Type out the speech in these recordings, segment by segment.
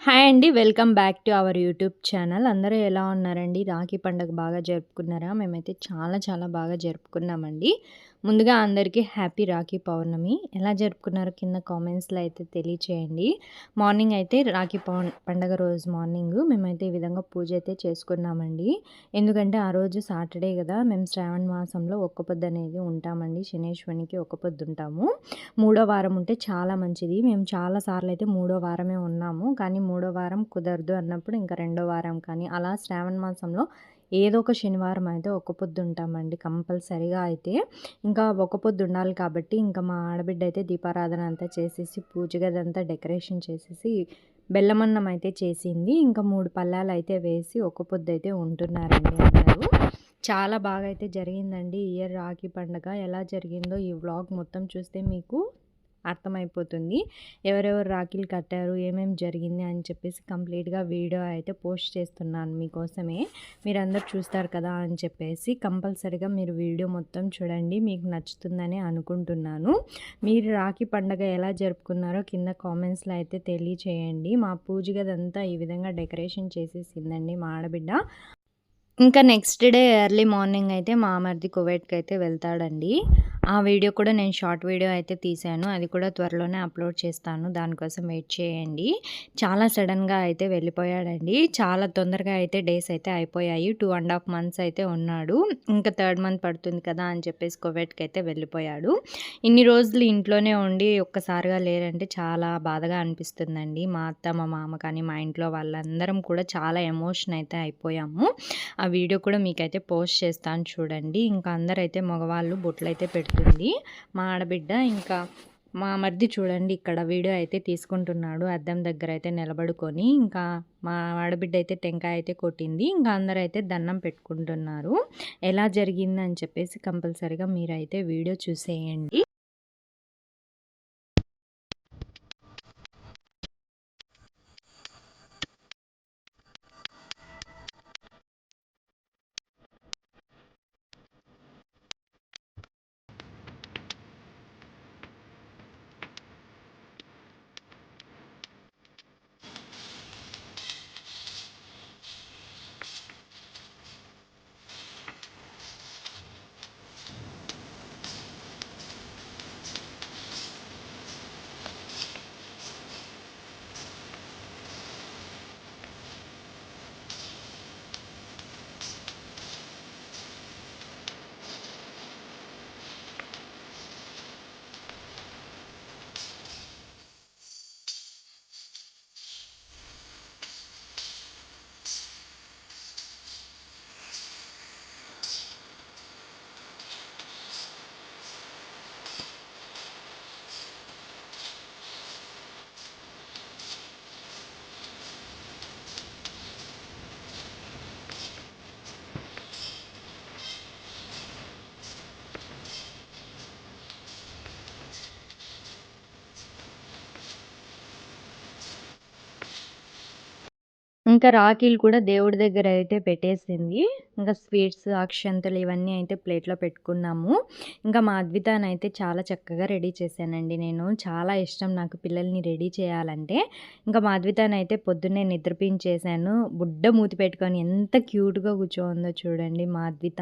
Hi అండి welcome back to our YouTube channel. అందరూ ఎలా ఉన్నారండి? రాఖీ పండుగ బాగా జరుపుకున్నారా? మేమైతే చాలా చాలా బాగా జరుపుకున్నామండి. ముందుగా అందరికీ హ్యాపీ రాఖీ పౌర్ణమి. ఎలా జరుపుకున్నారో కింద కామెంట్స్లో అయితే తెలియచేయండి. మార్నింగ్ అయితే రాఖీ పండగ రోజు మార్నింగ్ మేమైతే ఈ విధంగా పూజ అయితే చేసుకున్నామండి. ఎందుకంటే ఆ రోజు సాటర్డే కదా మేము శ్రావణ మాసంలో ఒక్క పొద్దు అనేది ఉంటామండి. శనేశ్వరికి ఒక్క పొద్దు ఉంటాము. మూడో వారం ఉంటే చాలా మంచిది. మేము చాలా సార్లు అయితే మూడో వారమే ఉన్నాము. కానీ మూడో వారం కుదరదు అన్నప్పుడు ఇంకా రెండో వారం కానీ అలా శ్రావణ మాసంలో ఏదో ఒక శనివారం అయితే ఒక పొద్దు ఉంటామండి కంపల్సరీగా అయితే. ఇంకా ఒక పొద్దు ఉండాలి కాబట్టి ఇంకా మా ఆడబిడ్డ అయితే దీపారాధన అంతా చేసేసి పూజ గదంతా డెకరేషన్ చేసేసి బెల్లమన్నం అయితే చేసింది. ఇంకా మూడు పల్లాలు అయితే వేసి ఒక పొద్దు అయితే ఉంటున్నారండి అందరూ. చాలా బాగా అయితే జరిగిందండి ఇయర్ రాఖీ పండుగ. ఎలా జరిగిందో ఈ వ్లాగ్ మొత్తం చూస్తే మీకు అర్థమైపోతుంది. ఎవరెవరు రాఖీలు కట్టారు ఏమేమి జరిగింది అని చెప్పేసి కంప్లీట్గా వీడియో అయితే పోస్ట్ చేస్తున్నాను మీకోసమే. మీరందరూ చూస్తారు కదా అని చెప్పేసి కంపల్సరిగా మీరు వీడియో మొత్తం చూడండి మీకు నచ్చుతుందని అనుకుంటున్నాను. మీరు రాఖీ పండగ ఎలా జరుపుకున్నారో కింద కామెంట్స్లో అయితే తెలియచేయండి. మా పూజ గదంతా ఈ విధంగా డెకరేషన్ చేసేసిందండి మా ఆడబిడ్డ. ఇంకా నెక్స్ట్ డే ఎర్లీ మార్నింగ్ అయితే మా మరిది కువైట్కి అయితే వెళ్తాడండి. ఆ వీడియో కూడా నేను షార్ట్ వీడియో అయితే తీశాను. అది కూడా త్వరలోనే అప్లోడ్ చేస్తాను. దానికోసం వెయిట్ చేయండి. చాలా సడన్గా అయితే వెళ్ళిపోయాడండి. చాలా తొందరగా అయితే డేస్ అయితే అయిపోయాయి. టూ అండ్ హాఫ్ మంత్స్ అయితే ఉన్నాడు. ఇంకా థర్డ్ మంత్ పడుతుంది కదా అని చెప్పేసి కోవిడ్కి అయితే వెళ్ళిపోయాడు. ఇన్ని రోజులు ఇంట్లోనే ఉండి ఒక్కసారిగా లేరంటే చాలా బాధగా అనిపిస్తుందండి. మా అత్త మా మామ కానీ మా ఇంట్లో వాళ్ళందరం కూడా చాలా ఎమోషన్ అయితే అయిపోయాము. ఆ వీడియో కూడా మీకైతే పోస్ట్ చేస్తాను చూడండి. ఇంకా అందరైతే మగవాళ్ళు బొట్లు అయితే పెడుతున్నారు ఉంటుంది. మా ఆడబిడ్డ ఇంకా మా మర్ది చూడండి ఇక్కడ వీడియో అయితే తీసుకుంటున్నాడు. అద్దం దగ్గర అయితే నిలబడుకొని ఇంకా మా ఆడబిడ్డ అయితే టెంకాయ అయితే కొట్టింది. ఇంకా అందరూ అయితే దండం పెట్టుకుంటున్నారు. ఎలా జరిగిందని చెప్పేసి కంపల్సరిగా మీరైతే వీడియో చూసేయండి. ఇంకా రాఖీలు కూడా దేవుడి దగ్గర అయితే పెట్టేసింది. ఇంకా స్వీట్స్ అక్షంతలు ఇవన్నీ అయితే ప్లేట్లో పెట్టుకున్నాము. ఇంకా మా అద్వితాన్ని అయితే చాలా చక్కగా రెడీ చేశానండి నేను. చాలా ఇష్టం నాకు పిల్లల్ని రెడీ చేయాలంటే. ఇంకా మా అద్వితాన్ని అయితే పొద్దున్నే నిద్రపించేశాను. బుడ్డ మూతి పెట్టుకొని ఎంత క్యూట్గా కూర్చోందో చూడండి మా అద్విత.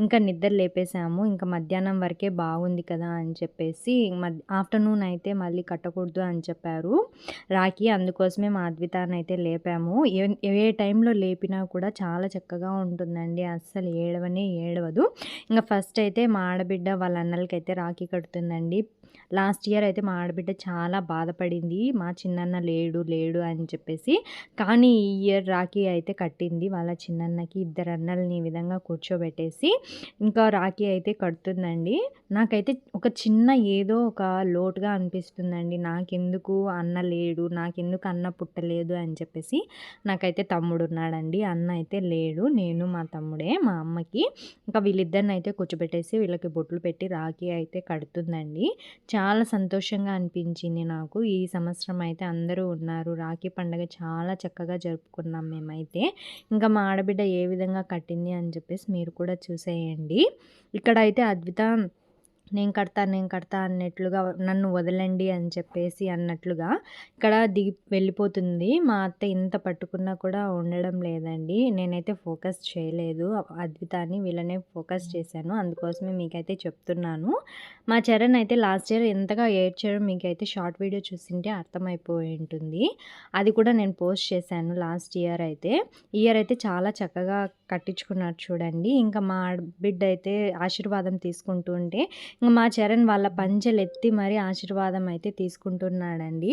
ఇంకా నిద్ర లేపేశాము. ఇంకా మధ్యాహ్నం వరకే బాగుంది కదా అని చెప్పేసి ఆఫ్టర్నూన్ అయితే మళ్ళీ కట్టకూడదు అని చెప్పారు. రాఖీ అందుకోసమే మా అద్వితాన్ని అయితే లేపాము. ఏ ఏ టైంలో లేపినా కూడా చాలా చక్కగా ఉంటుందండి. అస్సలు ఏడవనే ఏడవదు. ఇంకా ఫస్ట్ అయితే మా ఆడబిడ్డ వాళ్ళ అన్నలకైతే రాఖీ కడుతుందండి. లాస్ట్ ఇయర్ అయితే మా ఆడబిడ్డ చాలా బాధపడింది. మా చిన్నన్న లేడు లేడు అని చెప్పేసి. కానీ ఈ ఇయర్ రాఖీ అయితే కట్టింది. వాళ్ళ చిన్నన్నకి ఇద్దరు అన్నల్ని ఈ విధంగా కూర్చోబెట్టేసి ఇంకా రాఖీ అయితే కడుతుందండి. నాకైతే ఒక చిన్న ఏదో ఒక లోటుగా అనిపిస్తుందండి. నాకెందుకు అన్న లేడు నాకెందుకు అన్న పుట్టలేదు అని చెప్పేసి నాకైతే తమ్ముడు ఉన్నాడండి అన్న అయితే లేడు నేను మా తమ్ముడే మా అమ్మకి. ఇంకా వీళ్ళిద్దరిని అయితే కూర్చోబెట్టేసి వీళ్ళకి బొట్లు పెట్టి రాఖీ అయితే కడుతుందండి. చాలా సంతోషంగా అనిపించింది నాకు. ఈ సంవత్సరం అయితే అందరూ ఉన్నారు. రాఖీ పండుగ చాలా చక్కగా జరుపుకున్నాం మేమైతే. ఇంకా మా ఆడబిడ్డ ఏ విధంగా కట్టింది అని చెప్పేసి మీరు కూడా చూసేయండి. ఇక్కడ అయితే అద్విత నేను కడతా నేను కడతా అన్నట్లుగా నన్ను వదలండి అని చెప్పేసి అన్నట్లుగా ఇక్కడ దిగి వెళ్ళిపోతుంది. మా అత్త ఇంత పట్టుకున్నా కూడా ఉండడం లేదండి. నేనైతే ఫోకస్ చేయలేదు. అద్వితాన్ని వీళ్ళనే ఫోకస్ చేశాను. అందుకోసమే మీకైతే చెప్తున్నాను. మా చరణ్ అయితే లాస్ట్ ఇయర్ ఎంతగా ఏడ్చారో మీకైతే షార్ట్ వీడియో చూసింటే అర్థమైపోయి ఉంటుంది. అది కూడా నేను పోస్ట్ చేశాను లాస్ట్ ఇయర్ అయితే. ఇయర్ అయితే చాలా చక్కగా కట్టించుకున్నారు చూడండి. ఇంకా మా బిడ్డ అయితే ఆశీర్వాదం తీసుకుంటూ ఉంటే ఇంక మా చరణ్ వాళ్ళ పంచెలు ఎత్తి మరీ ఆశీర్వాదం అయితే తీసుకుంటున్నాడండి.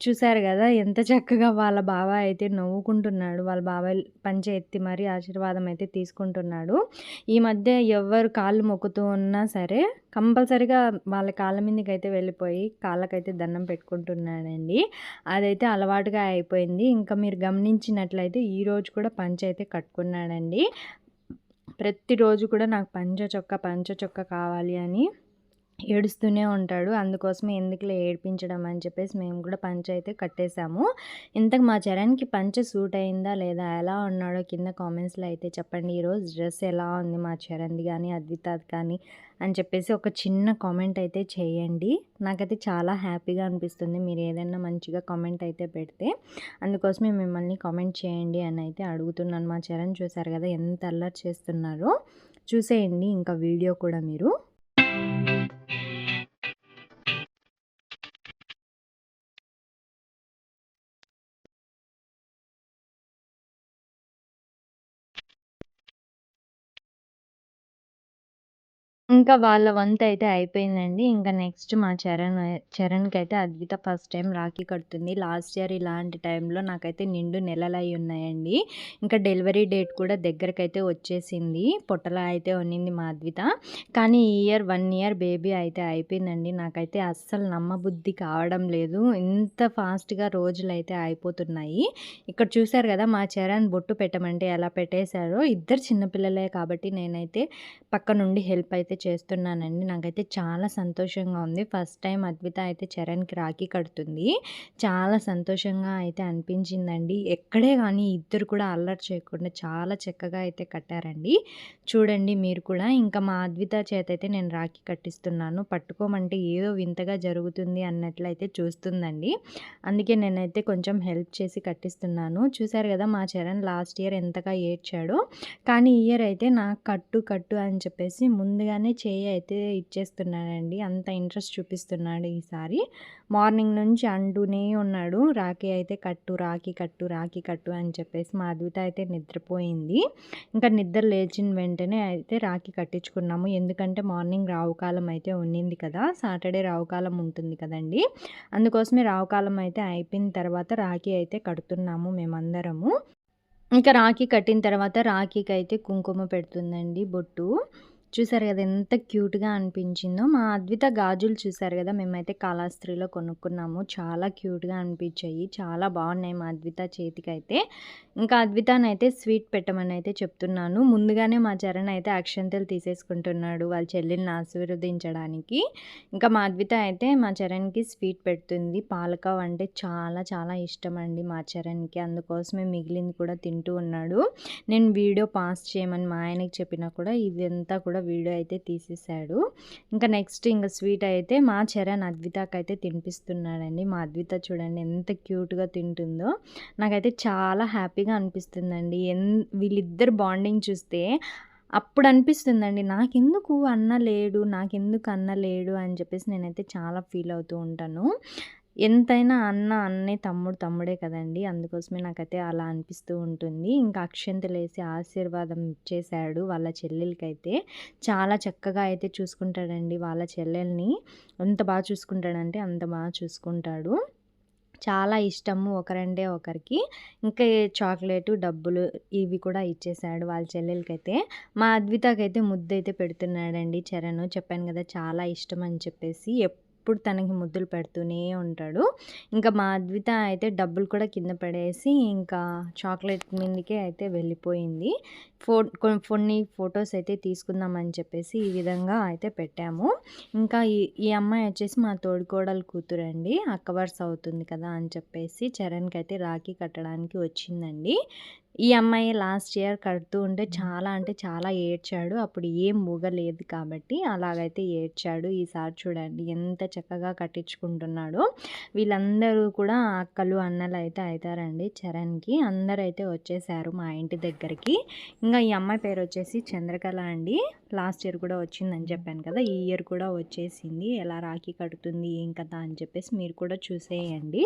చూశారు కదా ఎంత చక్కగా వాళ్ళ బాబాయ్ అయితే నవ్వుకుంటున్నాడు. వాళ్ళ బాబాయ్ పంచె ఎత్తి మరీ ఆశీర్వాదం అయితే తీసుకుంటున్నాడు. ఈ మధ్య ఎవరు కాళ్ళు మొక్కుతూ ఉన్నా సరే కంపల్సరిగా వాళ్ళ కాళ్ళ మీదకి అయితే వెళ్ళిపోయి కాళ్ళకైతే దండం పెట్టుకుంటున్నాడండి. అదైతే అలవాటుగా అయిపోయింది. ఇంకా మీరు గమనించినట్లయితే ఈరోజు కూడా పంచె అయితే కట్టుకున్నాడండి. ప్రతిరోజు కూడా నాకు పంచ చొక్క పంచ చొక్క కావాలి అని ఏడుస్తూనే ఉంటాడు. అందుకోసమే ఎందుకులే ఏడిపించడం అని చెప్పేసి మేము కూడా పంచ అయితే కట్టేశాము ఇంతకు మా చరణ్కి పంచ సూట్ అయిందా లేదా ఎలా ఉన్నాడో కింద కామెంట్స్లో అయితే చెప్పండి. ఈరోజు డ్రెస్ ఎలా ఉంది మా చరణ్ది కానీ అద్వితాది కానీ అని చెప్పేసి ఒక చిన్న కామెంట్ అయితే చేయండి. నాకైతే చాలా హ్యాపీగా అనిపిస్తుంది మీరు ఏదైనా మంచిగా కామెంట్ అయితే పెడితే. అందుకోసమే మిమ్మల్ని కామెంట్ చేయండి అని అయితే అడుగుతున్నాను. మా చరణ్ చూసారు కదా ఎంత అల్లరి చేస్తున్నారో. చూసేయండి ఇంకా వీడియో కూడా మీరు. ఇంకా వాళ్ళ వంతయితే అయిపోయిందండి. ఇంకా నెక్స్ట్ మా చరణ్ చరణ్‌కైతే అద్విత ఫస్ట్ టైం రాఖీ కడుతుంది. లాస్ట్ ఇయర్ ఇలాంటి టైంలో నాకైతే నిండు నెలలయ్యి ఉన్నాయండి. ఇంకా డెలివరీ డేట్ కూడా దగ్గరకైతే వచ్చేసింది. పొట్టలా అయితే ఉన్నింది మా అద్విత. కానీ ఈ ఇయర్ వన్ ఇయర్ బేబీ అయితే అయిపోయిందండి. నాకైతే అస్సలు నమ్మబుద్ధి కావడం లేదు. ఇంత ఫాస్ట్‌గా రోజులైతే అయిపోతున్నాయి. ఇక్కడ చూసారు కదా మా చరణ్ బొట్టు పెట్టమంటే ఎలా పెట్టేశారో. ఇద్దరు చిన్నపిల్లలే కాబట్టి నేనైతే పక్క నుండి హెల్ప్ అయితే చేస్తున్నానండి. నాకైతే చాలా సంతోషంగా ఉంది. ఫస్ట్ టైం అద్విత అయితే చరణ్కి రాఖీ కడుతుంది. చాలా సంతోషంగా అయితే అనిపించిందండి. ఎక్కడే కానీ ఇద్దరు కూడా అల్లరి చేయకుండా చాలా చక్కగా అయితే కట్టారండి. చూడండి మీరు కూడా. ఇంకా మా అద్విత చేత అయితే నేను రాఖీ కట్టిస్తున్నాను. పట్టుకోమంటే ఏదో వింతగా జరుగుతుంది అన్నట్లయితే చూస్తుందండి. అందుకే నేనైతే కొంచెం హెల్ప్ చేసి కట్టిస్తున్నాను. చూశారు కదా మా చరణ్ లాస్ట్ ఇయర్ ఎంతగా ఏడ్చాడో. కానీ ఇయర్ అయితే నాకు కట్టు కట్టు అని చెప్పేసి ముందుగానే అలానే చేయి అయితే ఇచ్చేస్తున్నాడండి అంత ఇంట్రెస్ట్ చూపిస్తున్నాడు ఈసారి. మార్నింగ్ నుంచి అంటూనే ఉన్నాడు. రాఖీ అయితే కట్టు రాఖీ కట్టు రాఖీ కట్టు అని చెప్పేసి మా అద్విత అయితే నిద్రపోయింది. ఇంకా నిద్ర లేచిన వెంటనే అయితే రాఖీ కట్టించుకున్నాము. ఎందుకంటే మార్నింగ్ రావుకాలం అయితే ఉండింది కదా. సాటర్డే రావుకాలం ఉంటుంది కదండి. అందుకోసమే రావుకాలం అయితే అయిపోయిన తర్వాత రాఖీ అయితే కడుతున్నాము మేమందరము. ఇంకా రాఖీ కట్టిన తర్వాత రాఖీకి అయితే కుంకుమ పెడుతుందండి బొట్టు. చూసారు కదా ఎంత క్యూట్గా అనిపించిందో. మా అద్విత గాజులు చూసారు కదా మేమైతే కాళాస్త్రిలో కొనుక్కున్నాము. చాలా క్యూట్గా అనిపించాయి. చాలా బాగున్నాయి మా అద్విత చేతికైతే. ఇంకా అద్వితానైతే స్వీట్ పెట్టమని అయితే చెప్తున్నాను. ముందుగానే మా చరణ్ అయితే అక్షంతలు తీసేసుకుంటున్నాడు వాళ్ళ చెల్లెల్ని ఆశీర్వదించడానికి. ఇంకా మా అద్విత అయితే మా చరణ్కి స్వీట్ పెడుతుంది. పాలకావ్ అంటే చాలా చాలా ఇష్టం అండి మా చరణ్కి. అందుకోసమే మిగిలింది కూడా తింటూ ఉన్నాడు. నేను వీడియో పాస్ చేయమని మా ఆయనకి చెప్పినా కూడా ఇదంతా కూడా కూడా వీడియో అయితే తీసేసాడు ఇంకా నెక్స్ట్ ఇంకా స్వీట్ అయితే మా చరణ్ అద్వితకి అయితే తినిపిస్తున్నాడండి. మా అద్విత చూడండి ఎంత క్యూట్గా తింటుందో. నాకైతే చాలా హ్యాపీగా అనిపిస్తుందండి. ఎన్ వీళ్ళిద్దరు బాండింగ్ చూస్తే అప్పుడు అనిపిస్తుందండి. నాకెందుకు అన్న లేడు నాకెందుకు అన్న లేడు అని చెప్పేసి నేనైతే చాలా ఫీల్ అవుతూ ఉంటాను. ఎంతైనా అన్న అన్నే తమ్ముడు తమ్ముడే కదండి. అందుకోసమే నాకైతే అలా అనిపిస్తూ ఉంటుంది. ఇంకా అక్షంతలేసి ఆశీర్వాదం ఇచ్చేశాడు వాళ్ళ చెల్లెలకైతే. చాలా చక్కగా అయితే చూసుకుంటాడండి వాళ్ళ చెల్లెల్ని. ఎంత బాగా చూసుకుంటాడంటే అంత బాగా చూసుకుంటాడు. చాలా ఇష్టము ఒకరంటే ఒకరికి. ఇంకా చాక్లెట్ డబ్బులు ఇవి కూడా ఇచ్చేసాడు వాళ్ళ చెల్లెలకైతే. మా అద్వితకైతే ముద్దైతే అయితే పెడుతున్నాడండి చరణ్. చెప్పాను కదా చాలా ఇష్టం అని చెప్పేసి ఎప్పుడు తనకి ముద్దులు పెడుతూనే ఉంటాడు. ఇంకా మా అద్విత అయితే డబ్బులు కూడా కింద పడేసి ఇంకా చాక్లెట్ మీదకే అయితే వెళ్ళిపోయింది. ఫో కొన్ని ఫొటోస్ అయితే తీసుకుందామని చెప్పేసి ఈ విధంగా అయితే పెట్టాము. ఇంకా ఈ ఈ అమ్మాయి వచ్చేసి మా తోడుకోడలు కూతురు అండి అక్క వరుస అవుతుంది కదా అని చెప్పేసి చరణ్కి అయితే రాఖీ కట్టడానికి వచ్చిందండి. ఈ అమ్మాయి లాస్ట్ ఇయర్ కడుతూ ఉంటే చాలా అంటే చాలా ఏడ్చాడు. అప్పుడు ఏం ఊగలేదు కాబట్టి అలాగైతే ఏడ్చాడు. ఈసారి చూడండి ఎంత చక్కగా కట్టించుకుంటున్నాడో. వీళ్ళందరూ కూడా అక్కలు, అన్నలు అయితే అయితారండి చరణ్‌కి. అందరైతే వచ్చేసారు మా ఇంటి దగ్గరికి. ఇంగా ఈ అమ్మాయి పేరు వచ్చేసి చంద్రకళ అండి. లాస్ట్ ఇయర్ కూడా వచ్చిందని చెప్పాను కదా! ఈ ఇయర్ కూడా వచ్చేసింది. ఎలా రాఖీ కడుతుంది ఏం కథ అని చెప్పేసి మీరు కూడా చూసేయండి.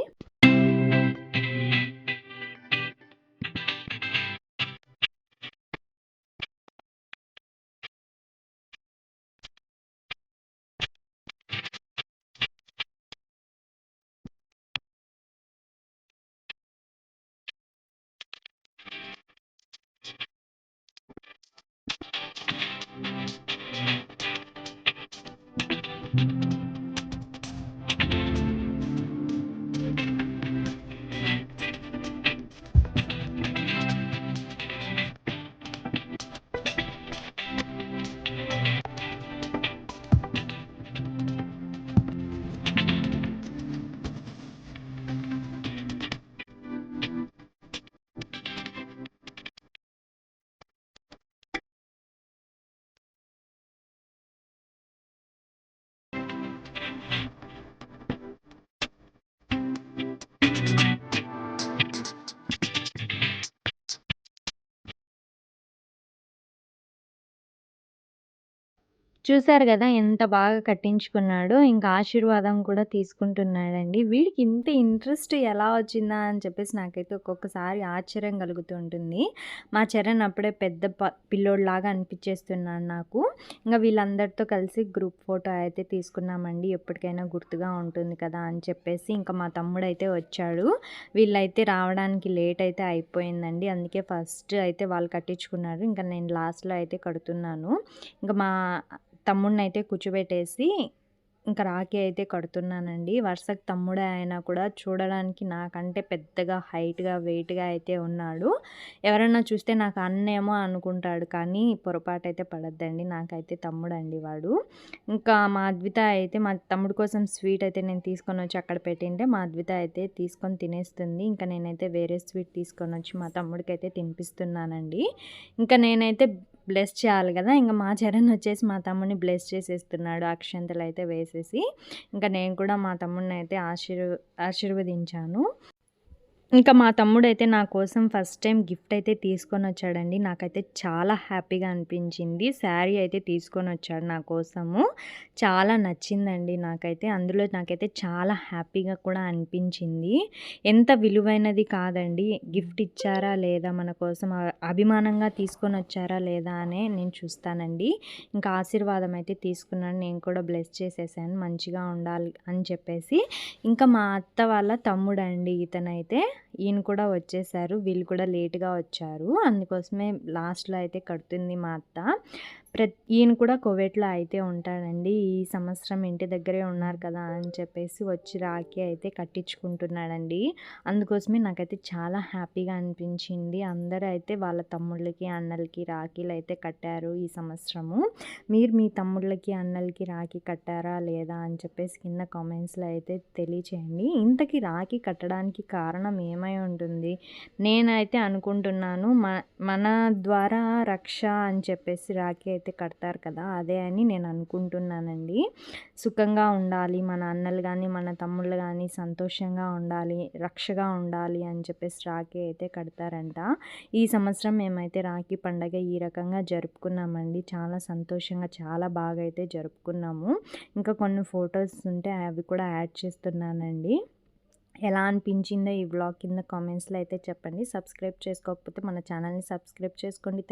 చూశారు కదా ఎంత బాగా కట్టించుకున్నాడో. ఇంకా ఆశీర్వాదం కూడా తీసుకుంటున్నాడండి. వీడికి ఇంత ఇంట్రెస్ట్ ఎలా వచ్చిందా అని చెప్పేసి నాకైతే ఒక్కొక్కసారి ఆశ్చర్యం కలుగుతూ ఉంటుంది. మా చరణ్ అప్పుడే పెద్ద ప పిల్లోడ్లాగా అనిపించేస్తున్నాడు నాకు. ఇంకా వీళ్ళందరితో కలిసి గ్రూప్ ఫోటో అయితే తీసుకున్నామండి. ఎప్పటికైనా గుర్తుగా ఉంటుంది కదా అని చెప్పేసి ఇంకా మా తమ్ముడైతే వచ్చాడు. వీళ్ళైతే రావడానికి లేట్ అయితే అయిపోయిందండి. అందుకే ఫస్ట్ అయితే వాళ్ళు కట్టించుకున్నారు. ఇంకా నేను లాస్ట్‌లో అయితే కడుతున్నాను. ఇంకా మా తమ్ముడినైతే కూర్చోబెట్టేసి ఇంకా రాఖీ అయితే కడుతున్నానండి. వరుసకు తమ్ముడే అయినా కూడా చూడడానికి నాకంటే పెద్దగా హైట్‌గా, వెయిట్‌గా అయితే ఉన్నాడు. ఎవరన్నా చూస్తే నాకు అన్నేమో అనుకుంటాడు. కానీ పొరపాటైతే పడొద్దండి. నాకైతే తమ్ముడండి వాడు. ఇంకా మా అద్విత అయితే మా తమ్ముడు కోసం స్వీట్ అయితే నేను తీసుకొని వచ్చి అక్కడ పెట్టింటే మా అద్విత అయితే తీసుకొని తినేస్తుంది. ఇంకా నేనైతే వేరే స్వీట్ తీసుకొని వచ్చి మా తమ్ముడికైతే తినిపిస్తున్నానండి. ఇంకా నేనైతే బ్లెస్ చేయాలి కదా. ఇంకా మా చరణ్ వచ్చేసి మా తమ్ముడిని బ్లెస్ చేసేస్తున్నాడు. అక్షంతలు అయితే వేసేసి. ఇంకా నేను కూడా మా తమ్ముడిని అయితే ఆశీర్వ ఆశీర్వదించాను. ఇంకా మా తమ్ముడైతే నా కోసం ఫస్ట్ టైం గిఫ్ట్ అయితే తీసుకొని వచ్చాడండి నాకైతే చాలా హ్యాపీగా అనిపించింది. శారీ అయితే తీసుకొని వచ్చాడు నా కోసము. చాలా నచ్చిందండి నాకైతే. అందులో నాకైతే చాలా హ్యాపీగా కూడా అనిపించింది. ఎంత విలువైనది కాదండి. గిఫ్ట్ ఇచ్చారా లేదా? మన కోసం అభిమానంగా తీసుకొని వచ్చారా లేదా అనే నేను చూస్తానండి. ఇంకా ఆశీర్వాదం అయితే తీసుకున్నాను. నేను కూడా బ్లెస్ చేసేసాను. మంచిగా ఉండాలి అని చెప్పేసి. ఇంకా మా అత్త వాళ్ళ తమ్ముడండి ఇతనైతే. ఈయన కూడా వచ్చేసారు. వీళ్ళు కూడా లేట్గా వచ్చారు. అందుకోసమే లాస్ట్లో అయితే కడుతుంది మా అత్త. ప్రతి ఈయన కూడా కోవేట్లో అయితే ఉంటాడండి. ఈ సంవత్సరం ఇంటి దగ్గరే ఉన్నారు కదా అని చెప్పేసి వచ్చి రాఖీ అయితే కట్టించుకుంటున్నాడండి. అందుకోసమే నాకైతే చాలా హ్యాపీగా అనిపించింది. అందరూ అయితే వాళ్ళ తమ్ముళ్ళకి అన్నలకి రాఖీలు అయితే కట్టారు ఈ సంవత్సరము. మీరు మీ తమ్ముళ్ళకి అన్నలకి రాఖీ కట్టారా లేదా అని చెప్పేసి కింద కామెంట్స్లో అయితే తెలియచేయండి. ఇంతకీ రాఖీ కట్టడానికి కారణం ఏమై ఉంటుంది? నేనైతే అనుకుంటున్నాను మన ద్వారా రక్ష అని చెప్పేసి రాఖీ అయితే కడతారు కదా అదే అని నేను అనుకుంటున్నానండి. సుఖంగా ఉండాలి మన అన్నలు కానీ మన తమ్ముళ్ళు కానీ సంతోషంగా ఉండాలి రక్షగా ఉండాలి అని చెప్పేసి రాఖీ అయితే కడతారంట. ఈ సంవత్సరం మేమైతే రాఖీ పండగ ఈ రకంగా జరుపుకున్నామండి. చాలా సంతోషంగా చాలా బాగా అయితే జరుపుకున్నాము. ఇంకా కొన్ని ఫొటోస్ ఉంటే అవి కూడా యాడ్ చేస్తున్నానండి. ఎలా అనిపించిందో ఈ బ్లాగ్ కింద కామెంట్స్లో అయితే చెప్పండి. సబ్స్క్రైబ్ చేసుకోకపోతే మన ఛానల్ని సబ్స్క్రైబ్ చేసుకోండి.